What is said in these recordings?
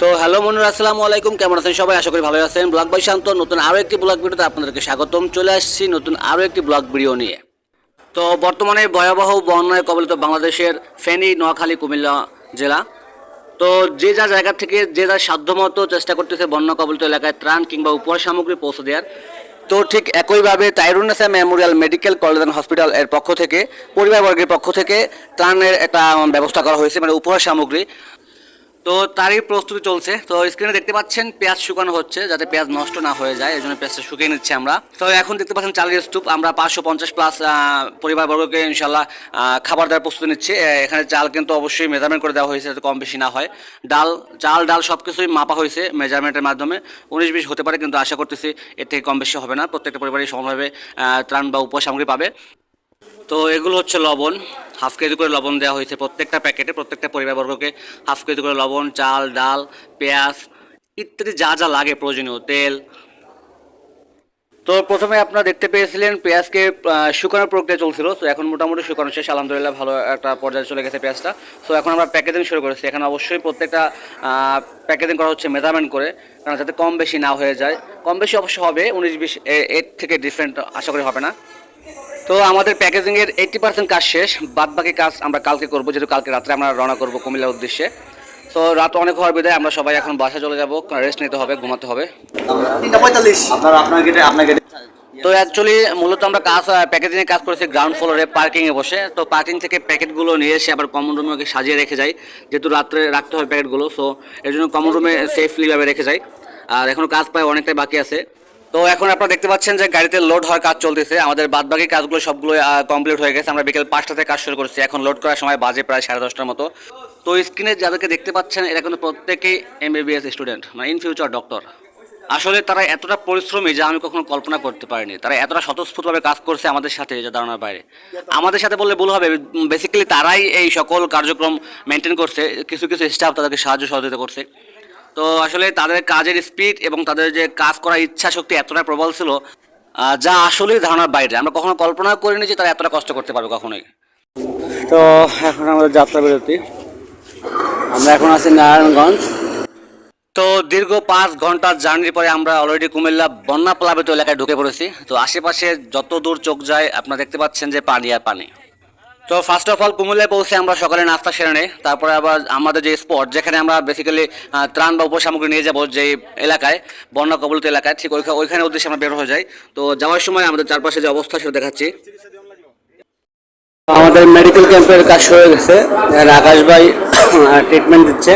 তো হ্যালো মনুর আসসালামু আলাইকুম। কেমন আছেন সবাই? আশা করি ভালো আছেন। ব্লগ বাই শান্ত, নতুন আরও একটি ব্লগ ভিডিওতে আপনাদেরকে স্বাগতম। চলে আসছি নতুন আরও একটি ব্লগ ভিডিও নিয়ে। তো বর্তমানে ভয়াবহ বন্যায় কবলিত বাংলাদেশের ফেনী, নোয়াখালী, কুমিল্লা জেলা। তো যে যা জায়গা থেকে যে যার সাধ্যমতো চেষ্টা করতেছে বন্যা কবলিত এলাকায় ত্রাণ কিংবা উপহার সামগ্রী পৌঁছে দেওয়ার। তো ঠিক একইভাবে Tairunnessa memorial medical college and hospital এর পক্ষ থেকে, পরিবারবর্গের পক্ষ থেকে ত্রাণের একটা ব্যবস্থা করা হয়েছে মানে উপহার সামগ্রী। তো তারই প্রস্তুতি চলছে। তো স্ক্রিনে দেখতে পাচ্ছেন পেঁয়াজ শুকানো হচ্ছে, যাতে পেঁয়াজ নষ্ট না হয়ে যায় এই জন্য পেঁয়াজটা শুকিয়ে নিচ্ছে আমরা। তো এখন দেখতে পাচ্ছেন চালের স্তূপ, আমরা পাঁচশো পঞ্চাশ প্লাস পরিবারবর্গকে ইনশাল্লাহ খাবার দেওয়ার প্রস্তুতি নিচ্ছে। এখানে চাল কিন্তু অবশ্যই মেজারমেন্ট করে দেওয়া হয়েছে, যাতে কম বেশি না হয়। ডাল, চাল, ডাল সব কিছুই মাপা হয়েছে মেজারমেন্টের মাধ্যমে। উনিশ বিশ হতে পারে, কিন্তু আশা করতেছি এর থেকে কম বেশি হবে না। প্রত্যেকটা পরিবারই সমানভাবে ত্রাণ বা উপসামগ্রী পাবে। তো এগুলো হচ্ছে লবণ হাফ কেজি করে লবণ দেওয়া হয়েছে প্রত্যেকটা প্যাকেটে, প্রত্যেকটা পরিবারবর্গকে হাফ কেজি করে লবণ, চাল, ডাল, পেঁয়াজ, ইত্যাদি যা যা লাগে প্রয়োজনীয়, তেল। তো প্রথমে আপনারা দেখতে পেয়েছিলেন পেঁয়াজকে শুকানোর প্রক্রিয়া চলছিল, তো এখন মোটামুটি শুকানো শেষ, আলহামদুলিল্লাহ ভালো একটা পর্যায়ে চলে গেছে পেঁয়াজটা। তো এখন আমরা প্যাকেজিং শুরু করেছি, এখানে অবশ্যই প্রত্যেকটা প্যাকেজিং করা হচ্ছে মেজারমেন্ট করে, কারণ যাতে কম বেশি না হয়ে যায়। কম বেশি অবশ্য হবে, উনিশ বিশ এর থেকে ডিফারেন্ট আশা করি হবে না। তো আমাদের প্যাকেজিং এর এইটটি পার্সেন্ট কাজ শেষ। বাদ বাকি কাজ আমরা কালকে করব যেহেতু কালকে রাত্রে আমরা রওনা করব কুমিল্লার উদ্দেশ্যে। তো রাত অনেক হওয়ার বিদায় আমরা সবাই এখন বাসা চলে যাব রেস্ট নিতে হবে ঘুমাতে হবে। তো অ্যাকচুয়ালি মূলত আমরা কাজ প্যাকেজিং এর কাজ করেছি গ্রাউন্ড ফ্লোরে পার্কিং এ বসে। তো পার্কিং থেকে প্যাকেটগুলো নিয়ে এসে আবার কমন রুমে ওকে সাজিয়ে রেখে যাই যেহেতু রাত্রে রাখতে হবে প্যাকেটগুলো সো এর জন্য কমন রুমে সেফলি ভাবে রেখে যাই। আর এখনও কাজ প্রায় অনেকটাই বাকি আছে। তো এখন আপনারা দেখতে পাচ্ছেন যে গাড়িতে লোড হওয়ার কাজ চলতেছে। আমাদের বাদ বাকি কাজগুলো সবগুলো কমপ্লিট হয়ে গেছে। আমরা বিকেল পাঁচটা থেকে কাজ শুরু করেছি। এখন লোড করার সময় বাজে প্রায় সাড়ে দশটার মতো। তো স্ক্রিনে যাদেরকে দেখতে পাচ্ছেন, এরা কিন্তু প্রত্যেকেই এমবিবিএস স্টুডেন্ট মানে ইন ফিউচার ডক্টর আসলে তারা এতটা পরিশ্রমী যা আমি কখনো কল্পনা করতে পারিনি। তারা এতটা স্বতঃস্ফূর্তভাবে কাজ করছে আমাদের সাথে যে ধারণার বাইরে। আমাদের সাথে বললে ভুল হবে। বেসিক্যালি তারাই এই সকল কার্যক্রম মেনটেন করছে। কিছু কিছু স্টাফ তাদেরকে সাহায্য সহযোগিতা করছে। তো আসলে তাদের কাজের স্পিড এবং তাদের যে কাজ করার ইচ্ছা শক্তি এতটা প্রবল ছিল যা আসলেই ধারণার বাইরে। আমরা কখনো কল্পনা করিনি যে তারা এতটা কষ্ট করতে পারবে কখনোই। তো এখন আমাদের যাত্রা বিরতি আমরা এখন আছি নারায়ণগঞ্জ। তো দীর্ঘ পাঁচ ঘণ্টার জার্নির পরে আমরা অলরেডি কুমিল্লা বন্যা প্লাবিত এলাকায় ঢুকে পড়েছি। তো আশেপাশে যত দূর চোখ যায়, আপনারা দেখতে পাচ্ছেন যে পানি আর পানি। তো ফার্স্ট অফ অল কুমিল্লায় পৌঁছে আমরা সকালে নাস্তা সেরে নেই। তারপরে আবার আমাদের যে স্পট যেখানে আমরা বেসিক্যালি ত্রাণ বা উপসামগ্রী নিয়ে যাব যে এলাকায় বন্যা কবলিত এলাকায়, ঠিক ওইখানে ওইখানে উদ্দেশ্যে আমরা বের হয়ে যাই। তো যাওয়ার সময় আমাদের চারপাশে যে অবস্থা সেটা দেখাচ্ছি। আমাদের মেডিকেল ক্যাম্পের কাজ হয়ে গেছে। আকাশ ভাই ট্রিটমেন্ট দিচ্ছে।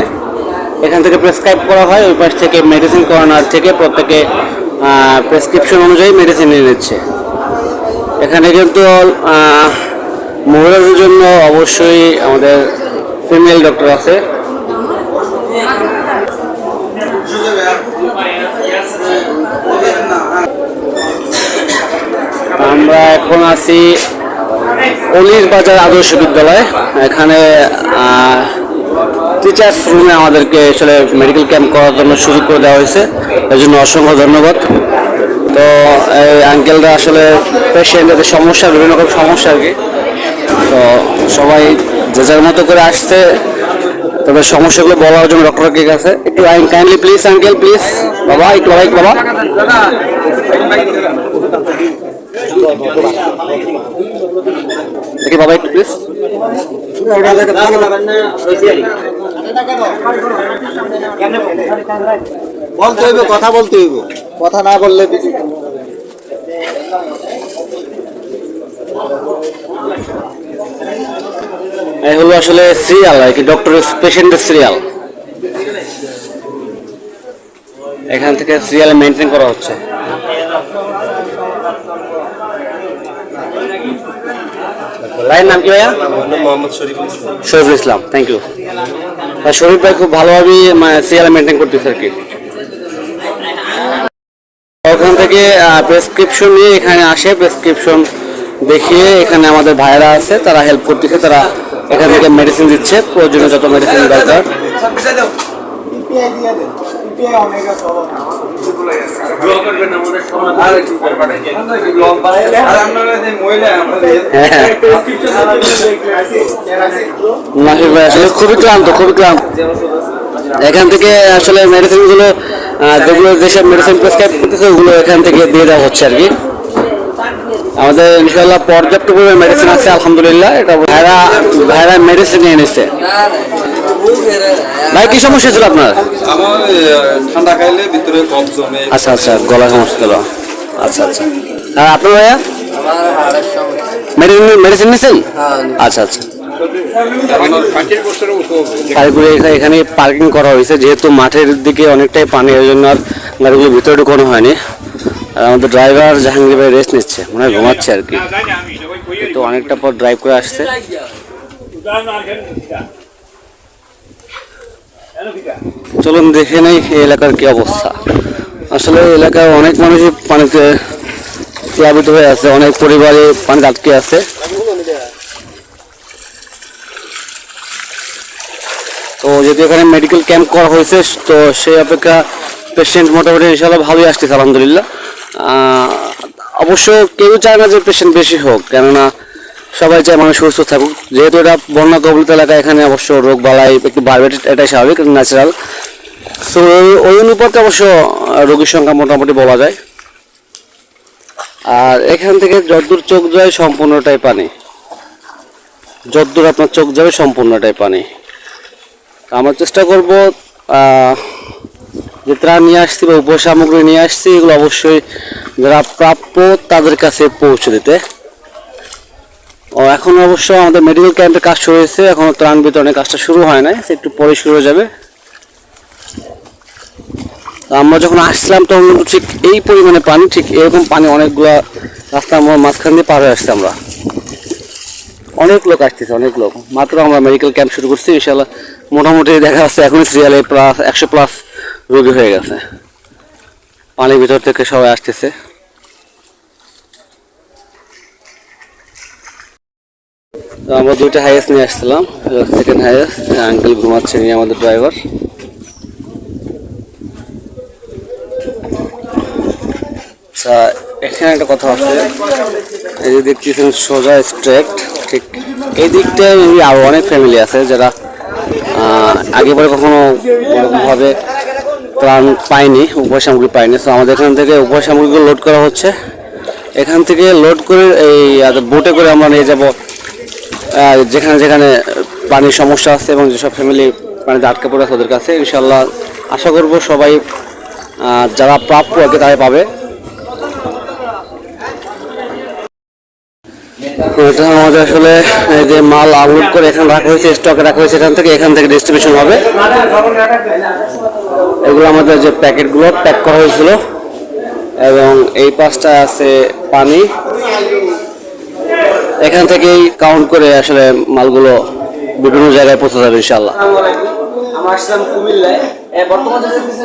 এখান থেকে প্রেসক্রাইব করা হয়, ওই পাশ থেকে মেডিসিন কর্নার থেকে প্রত্যেকে প্রেসক্রিপশন অনুযায়ী মেডিসিন নিয়ে নিচ্ছে। এখানে কিন্তু মহিলাদের জন্য অবশ্যই আমাদের ফিমেল ডক্টর আছে। আমরা এখন আছি অলির বাজার আদর্শ বিদ্যালয়। এখানে টিচার্স রুমে আমাদেরকে আসলে মেডিকেল ক্যাম্প করার জন্য সুযোগ করে দেওয়া হয়েছে। এর জন্য অসংখ্য ধন্যবাদ। তো, এই আঙ্কেলরা আসলে পেশেন্টদের সমস্যা, বিভিন্ন রকম সমস্যা আর কি। তো সবাই যে যার মতো করে আসছে তাদের সমস্যাগুলো বলার জন্য ডক্টরের কাছে। একটু কাইন্ডলি প্লিজ আঙ্কেল প্লিজ বাবা একটু একটু বাবা। দেখি বাবা একটু প্লিজ বলতে হইব কথা বলতে হইব। কথা না বললে কিছু এই হলো আসলে সিরিয়াল আর কি ডক্টর পেশেন্টের সিরিয়াল এখান থেকে সিরিয়াল মেনটেন করা হচ্ছে। ভাইয়ের নাম কি ভাইয়া? মোহাম্মদ শরীফুল ইসলাম। থ্যাংক ইউ শরীফ ভাই খুব ভালোভাবেই সিরিয়াল মেনটেন করতেছে আর কি। ওখান থেকে প্রেসক্রিপশন নিয়ে এখানে আসে প্রেসক্রিপশন দেখিয়ে এখানে আমাদের ভাইয়েরা আছে তারা হেল্প করতেছে তারা এখান থেকে মেডিসিন দিচ্ছে প্রয়োজনীয় যত মেডিসিন দরকার। খুবই ক্লান্ত খুবই ক্লান্ত। এখান থেকে আসলে মেডিসিনগুলো আহ, যেগুলো দেশের মেডিসিন প্রেসক্রাইব করতেছে ওগুলো এখান থেকে দিয়ে দেওয়া হচ্ছে আর কি। আমাদের ইনশাল্লাহ পর্যাপ্ত পরিমাণ মেডিসিন আছে আলহামদুলিল্লাহ। এটা ভাইরা ভাইরা মেডিসিন নিয়ে নিচ্ছে ভাই কি সমস্যা ছিল আপনার? আমার ঠান্ডা খাইলে ভিতরে কফ জমে। আচ্ছা আচ্ছা গলা সমস্যা ছিল। আচ্ছা আচ্ছা। আর আপনার ভাইয়া? মেডিসিন মেডিসিন নিয়েছেন আচ্ছা আচ্ছা। গাড়িগুলো এখানে পার্কিং করা হয়েছে যেহেতু মাঠের দিকে অনেকটাই পানি ওই জন্য আর গাড়িগুলো ভিতরে ঢুকানো হয়নি। আর আমাদের ড্রাইভার জাহাঙ্গীর ভাই রেস্ট নিচ্ছে। মনে হয় ঘুমাচ্ছে আর কি। তো অনেকটা পর ড্রাইভ করে আসছে। চলুন দেখে নেই এই এলাকার কি অবস্থা। আসলে এলাকায় অনেক মানুষই পানিতে প্লাবিত হয়ে আছে, অনেক পরিবারে পানি আটকে আছে। তো যেহেতু এখানে মেডিকেল ক্যাম্প করা হয়েছে, তো সেই অপেক্ষা পেশেন্ট মোটামুটি ইনশাল্লাহ ভালোই আসতেছে, আলহামদুলিল্লাহ। অবশ্য কেউ চায় না যে পেশেন্ট বেশি হোক, কেননা সবাই চায় মানুষ সুস্থ থাকুক। যেহেতু এটা বন্যা কবলিত এলাকা, এখানে অবশ্য রোগ বালাই একটু বাড়বে এটাই স্বাভাবিক ন্যাচারাল সো ওই অনুপাতে অবশ্য রোগীর সংখ্যা মোটামুটি বলা যায়। আর এখান থেকে যতদূর চোখ যায় সম্পূর্ণটাই পানি। যতদূর আপনার চোখ যাবে সম্পূর্ণটাই পানি। আমরা চেষ্টা করব যে ত্রাণ নিয়ে আসছি বা উপসামগ্রী নিয়ে আসছি, এগুলো অবশ্যই যারা প্রাপ্য তাদের কাছে পৌঁছে দিতে। ও, এখন অবশ্য আমাদের মেডিকেল ক্যাম্পের কাজ শুরু হয়েছে, এখনও ত্রাণ বিতরণের কাজটা শুরু হয় নাই একটু পরে শুরু হয়ে যাবে। আমরা যখন আসলাম তখন কিন্তু ঠিক এই পরিমাণে পানি, ঠিক এরকম পানি অনেকগুলা রাস্তার মাঝখান দিয়ে পার হয়ে আসছে আমরা। অনেক লোক আসতেছে, অনেক লোক। মাত্র আমরা মেডিকেল ক্যাম্প শুরু করছি ইনশাল্লাহ মোটামুটি দেখা যাচ্ছে এখন সিরিয়ালে প্লাস, একশো প্লাস রোগী হয়ে গেছে। পানির ভিতর থেকে সবাই আসতেছে। আমরা দুইটা হাইয়েস্ট নিয়ে আসছিলাম। সেকেন্ড হাইয়েস্ট আঙ্কেল ঘুমাচ্ছে নিয়ে আমাদের ড্রাইভার আচ্ছা এখানে একটা কথা আছে। এই যে দেখতেছেন সোজা স্ট্রেট ঠিক এই দিকটায় অনেক ফ্যামিলি আছে যারা আগে পরে কখনো ওরকমভাবে ত্রাণ পাইনি উপহার সামগ্রী পাইনি। তো আমাদের এখান থেকে উপহার সামগ্রীগুলো লোড করা হচ্ছে। এখান থেকে লোড করে এই বোটে করে আমরা নিয়ে যাব যেখানে যেখানে পানির সমস্যা আছে এবং যেসব ফ্যামিলি পানিতে আটকে পড়ে আছে ওদের কাছে। ইনশাল্লাহ আশা করব সবাই যারা প্রাপ্য আর কি তারাই পাবে। আমাদের আসলে, এই যে মাল আনলোড করে এখানে রাখা হয়েছে স্টকে রাখা হয়েছে এখান থেকে এখান থেকে ডিস্ট্রিবিউশন হবে। এগুলো আমাদের যে প্যাকেটগুলো প্যাক করা হয়েছিল। এবং এই পাশটা আছে পানি। এখান থেকেই কাউন্ট করে আসলে মালগুলো বিভিন্ন জায়গায় পৌঁছে যাবে ইনশাল্লাহ কুমিল্লায়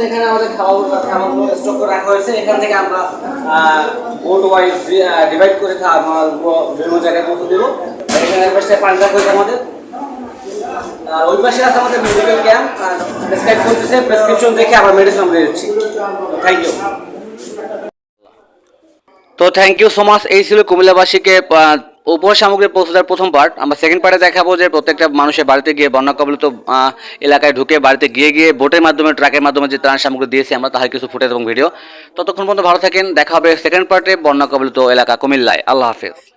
এখানে আমাদের আমরা ডিভাইড করে খাবারগুলো বিভিন্ন জায়গায় পৌঁছে দেবো। এখানে আমাদের। ওই পাশে আছে আমাদের মেডিকেল ক্যাম্প প্রেসক্রাইব করতেছে প্রেসক্রিপশন দেখে আবার মেডিসিন আমরা দিচ্ছি থ্যাংক ইউ তো থ্যাংক ইউ সো মাচ এই ছিল কুমিল্লাবাসীকে উপহার সামগ্রী পৌঁছে দেওয়ার প্রথম পার্ট আমরা সেকেন্ড পার্টে দেখাবো যে প্রত্যেকটা মানুষের বাড়িতে গিয়ে বন্যা কবলিত এলাকায় ঢুকে বাড়িতে গিয়ে গিয়ে বোটের মাধ্যমে ট্রাকের মাধ্যমে যে ত্রাণ সামগ্রী দিয়েছি, আমরা তাহার কিছু ফুটেজ এবং ভিডিও ততক্ষণ পর্যন্ত ভালো থাকেন। দেখা হবে সেকেন্ড পার্টে বন্যা কবলিত এলাকা কুমিল্লায়। আল্লাহ হাফেজ।